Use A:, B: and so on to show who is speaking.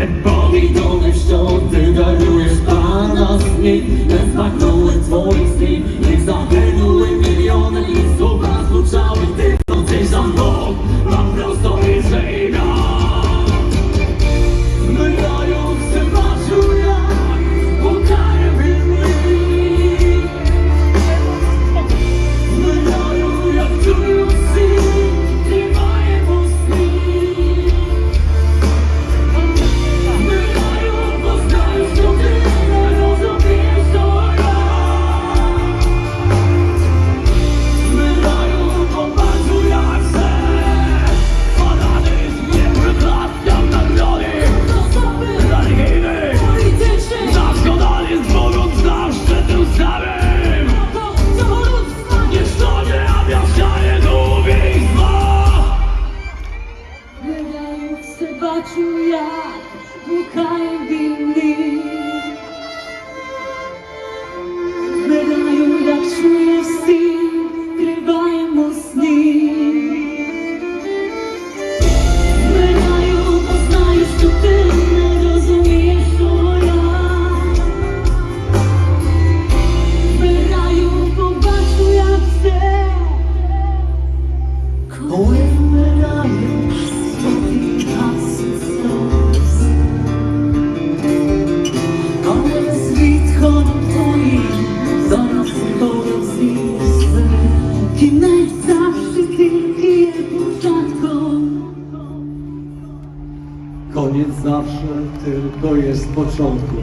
A: And Bobby Dollarstone, do the respond of me. That's my бачу я мукаю війни, не даю, як чує всі, триваємо сни. Збираю, познаю, що ти не розумієш, що я. Збираю, побачу я все. Коли tylko
B: jest
A: początku.